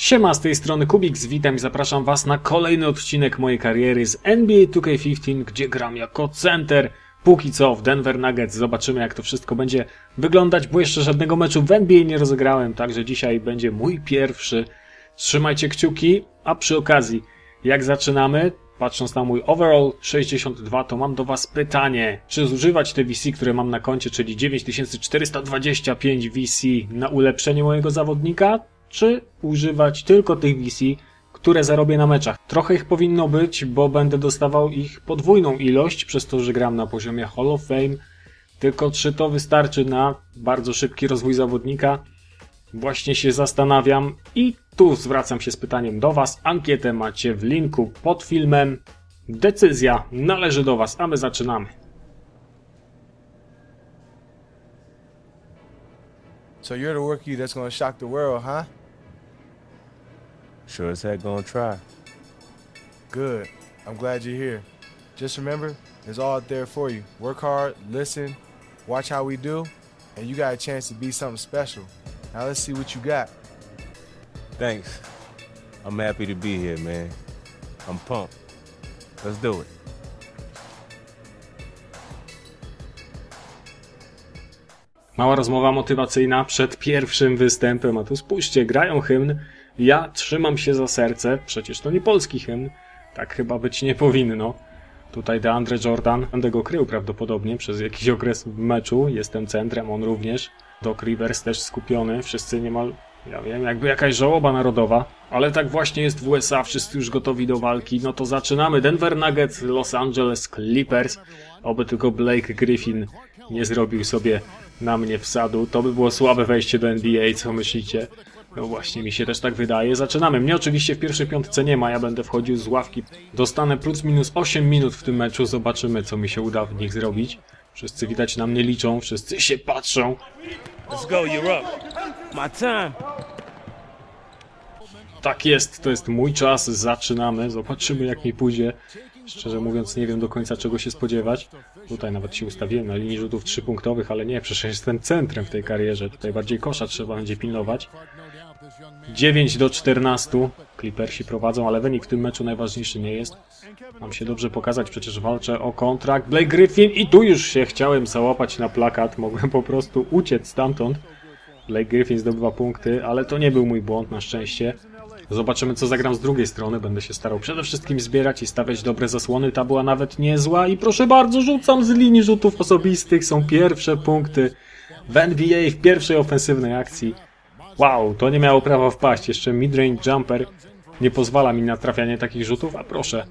Siema, z tej strony Kubiks, witam i zapraszam Was na kolejny odcinek mojej kariery z NBA 2K15, gdzie gram jako center. Póki co w Denver Nuggets, zobaczymy jak to wszystko będzie wyglądać, bo jeszcze żadnego meczu w NBA nie rozegrałem, także dzisiaj będzie mój pierwszy. Trzymajcie kciuki, a przy okazji, jak zaczynamy, patrząc na mój overall 62, to mam do Was pytanie, czy zużywać te VC, które mam na koncie, czyli 9425 VC na ulepszenie mojego zawodnika, czy używać tylko tych VC, które zarobię na meczach. Trochę ich powinno być, bo będę dostawał ich podwójną ilość, przez to, że gram na poziomie Hall of Fame. Tylko czy to wystarczy na bardzo szybki rozwój zawodnika? Właśnie się zastanawiam i tu zwracam się z pytaniem do Was. Ankietę macie w linku pod filmem. Decyzja należy do Was, a my zaczynamy. So you're the rookie that's gonna shock the world, huh? Sure as heck gonna try. Good. I'm glad you're here. Just remember, it's all out there for you. Work hard, listen, watch how we do, and you got a chance to be something special. Now let's see what you got. Thanks. I'm happy to be here, man. I'm pumped. Let's do it. Mała rozmowa motywacyjna przed pierwszym występem, a tu spójrzcie, grają hymn. Ja trzymam się za serce, przecież to nie polski hymn. Tak chyba być nie powinno. Tutaj DeAndre Jordan, będę go krył prawdopodobnie przez jakiś okres w meczu. Jestem centrem, on również. Doc Rivers też skupiony, wszyscy niemal, ja wiem, jakby jakaś żałoba narodowa. Ale tak właśnie jest w USA, wszyscy już gotowi do walki. No to zaczynamy. Denver Nuggets, Los Angeles Clippers. Oby tylko Blake Griffin nie zrobił sobie na mnie wsadu. To by było słabe wejście do NBA, co myślicie? No właśnie, mi się też tak wydaje. Zaczynamy. Mnie oczywiście w pierwszej piątce nie ma, ja będę wchodził z ławki. Dostanę plus minus 8 minut w tym meczu, zobaczymy co mi się uda w nich zrobić. Wszyscy widać na mnie liczą, wszyscy się patrzą. Let's go, you're up. My time. Tak jest, to jest mój czas, zaczynamy, zobaczymy jak mi pójdzie. Szczerze mówiąc nie wiem do końca czego się spodziewać. Tutaj nawet się ustawiłem na linii rzutów trzypunktowych, ale nie, przecież jestem centrem w tej karierze. Tutaj bardziej kosza trzeba będzie pilnować. 9 do 14. Clippersi prowadzą, ale wynik w tym meczu najważniejszy nie jest. Mam się dobrze pokazać, przecież walczę o kontrakt. Blake Griffin i tu już się chciałem załapać na plakat. Mogłem po prostu uciec stamtąd. Blake Griffin zdobywa punkty, ale to nie był mój błąd na szczęście. Zobaczymy co zagram z drugiej strony. Będę się starał przede wszystkim zbierać i stawiać dobre zasłony. Ta była nawet niezła i proszę bardzo, rzucam z linii rzutów osobistych. Są pierwsze punkty w NBA w pierwszej ofensywnej akcji. Wow, to nie miało prawa wpaść. Jeszcze midrange jumper nie pozwala mi na trafianie takich rzutów, a proszę,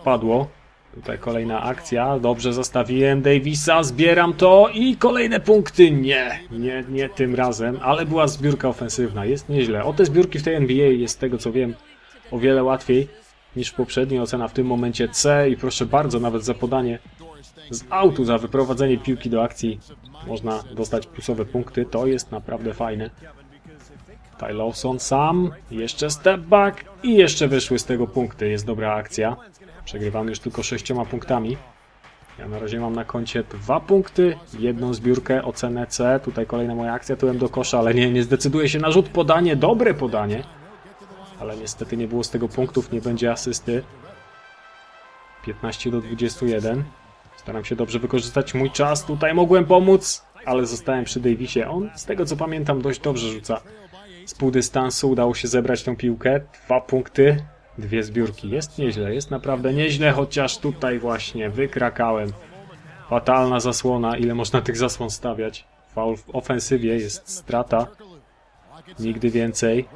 wpadło. Tutaj kolejna akcja, dobrze zastawiłem Davisa, zbieram to i kolejne punkty. Nie, nie, nie tym razem, ale była zbiórka ofensywna, jest nieźle. O te zbiórki w tej NBA jest z tego co wiem o wiele łatwiej niż poprzedniej. Ocena w tym momencie C i proszę bardzo, nawet za podanie z autu, za wyprowadzenie piłki do akcji można dostać plusowe punkty. To jest naprawdę fajne. Ty Lawson sam, jeszcze step back i jeszcze wyszły z tego punkty. Jest dobra akcja. Przegrywamy już tylko sześcioma punktami. Ja na razie mam na koncie dwa punkty, jedną zbiórkę, ocenę C. Tutaj kolejna moja akcja, tyłem do kosza, ale nie, nie zdecyduję się na rzut podanie, dobre podanie. Ale niestety nie było z tego punktów, nie będzie asysty. 15 do 21. Staram się dobrze wykorzystać mój czas. Tutaj mogłem pomóc, ale zostałem przy Davisie. On, z tego co pamiętam, dość dobrze rzuca z pół dystansu. Udało się zebrać tą piłkę. Dwa punkty, dwie zbiórki. Jest nieźle, jest naprawdę nieźle, chociaż tutaj właśnie wykrakałem. Fatalna zasłona. Ile można tych zasłon stawiać? Faul w ofensywie, jest strata. Nigdy więcej.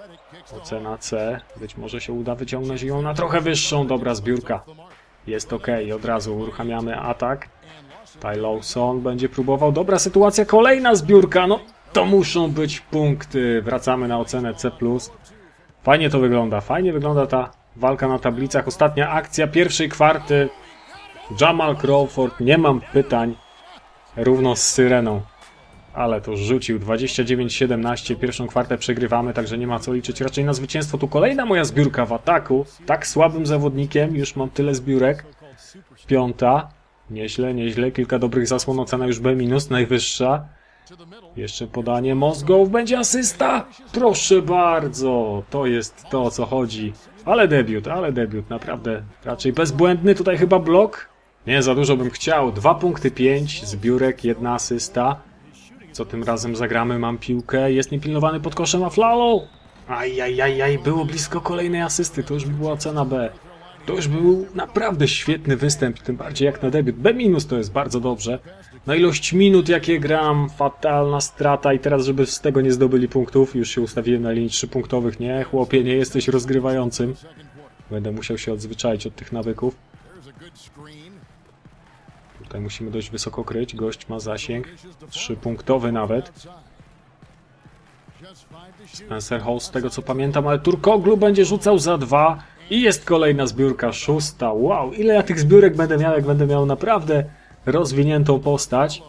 Ocena C. Być może się uda wyciągnąć ją na trochę wyższą. Dobra zbiórka. Jest ok, od razu uruchamiamy atak. Ty Lawson będzie próbował. Dobra sytuacja, kolejna zbiórka. No to muszą być punkty. Wracamy na ocenę C. Fajnie to wygląda, fajnie wygląda ta walka na tablicach. Ostatnia akcja pierwszej kwarty. Jamal Crawford, nie mam pytań. Równo z Syreną. Ale to rzucił 29-17. Pierwszą kwartę przegrywamy, także nie ma co liczyć raczej na zwycięstwo. Tu kolejna moja zbiórka w ataku. Tak słabym zawodnikiem, już mam tyle zbiórek. Piąta. Nieźle, nieźle. Kilka dobrych zasłon, ocena już B-, najwyższa. Jeszcze podanie Mozgow, będzie asysta! Proszę bardzo, to jest to o co chodzi. Ale debiut, ale debiut, naprawdę raczej bezbłędny. Tutaj chyba blok? Nie, za dużo bym chciał. Dwa punkty pięć, zbiórek, jedna asysta. Co tym razem zagramy? Mam piłkę, jest niepilnowany pod koszem, a Flalo! Ajajajaj, było blisko kolejnej asysty, to już by była cena B. To już był naprawdę świetny występ, tym bardziej jak na debiut. B to jest bardzo dobrze. Na ilość minut jakie gram, fatalna strata i teraz żeby z tego nie zdobyli punktów, już się ustawiłem na linii trzypunktowych. Nie, chłopie, nie jesteś rozgrywającym. Będę musiał się odzwyczaić od tych nawyków. Tutaj musimy dość wysoko kryć, gość ma zasięg, trzypunktowy nawet. Spencer Hall z tego co pamiętam, ale Turkoglu będzie rzucał za dwa i jest kolejna zbiórka, szósta. Wow, ile ja tych zbiórek będę miał, jak będę miał naprawdę rozwiniętą postać.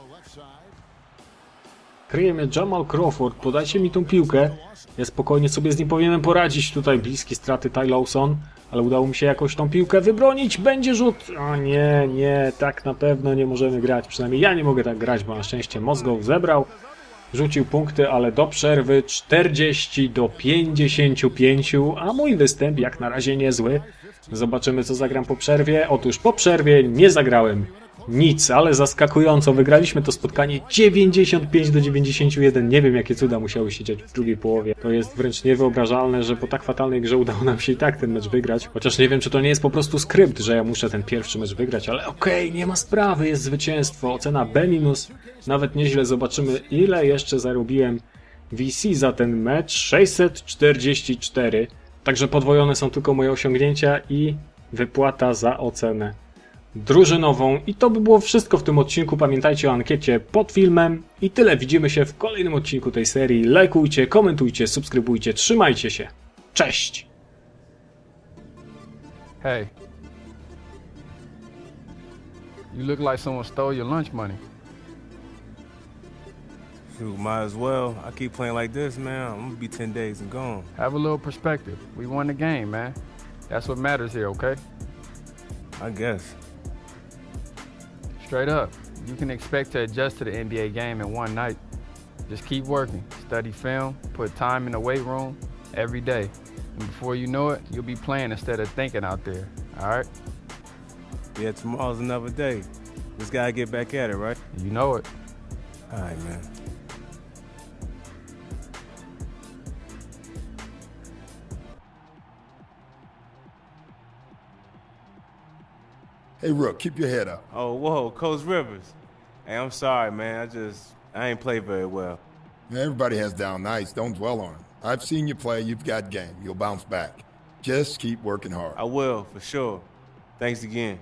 Kryje mnie Jamal Crawford, podajcie mi tą piłkę. Ja spokojnie sobie z nim powinienem poradzić. Tutaj bliskie straty Ty Lawson, ale udało mi się jakoś tą piłkę wybronić. Będzie rzut. O nie, nie, tak na pewno nie możemy grać. Przynajmniej ja nie mogę tak grać, bo na szczęście Mozgow zebrał. Rzucił punkty, ale do przerwy 40 do 55, a mój występ jak na razie niezły. Zobaczymy co zagram po przerwie. Otóż po przerwie nie zagrałem nic, ale zaskakująco wygraliśmy to spotkanie 95 do 91. Nie wiem jakie cuda musiały się dziać w drugiej połowie. To jest wręcz niewyobrażalne, że po tak fatalnej grze udało nam się i tak ten mecz wygrać. Chociaż nie wiem czy to nie jest po prostu skrypt, że ja muszę ten pierwszy mecz wygrać, ale okej, nie ma sprawy, jest zwycięstwo. Ocena B-. Nawet nieźle zobaczymy ile jeszcze zarobiłem VC za ten mecz 644. Także podwojone są tylko moje osiągnięcia i wypłata za ocenę drużynową. I to by było wszystko w tym odcinku. Pamiętajcie o ankiecie pod filmem. I tyle. Widzimy się w kolejnym odcinku tej serii. Lajkujcie, komentujcie, subskrybujcie. Trzymajcie się. Cześć! Hey. You look like someone stole your lunch money. Shoot, might as well. I keep playing like this, man. I'm gonna be 10 days and gone. Have a little perspective. We won the game, man. That's what matters here, okay? I guess. Straight up. You can expect to adjust to the NBA game in one night. Just keep working, study film, put time in the weight room every day. And before you know it, you'll be playing instead of thinking out there. All right? Yeah, tomorrow's another day. Just gotta get back at it, right? You know it. All right, man. Hey, Rook, keep your head up. Oh, whoa, Coach Rivers. Hey, I'm sorry, man. I just I ain't play very well. Everybody has down nights. Don't dwell on it. I've seen you play. You've got game. You'll bounce back. Just keep working hard. I will for sure. Thanks again.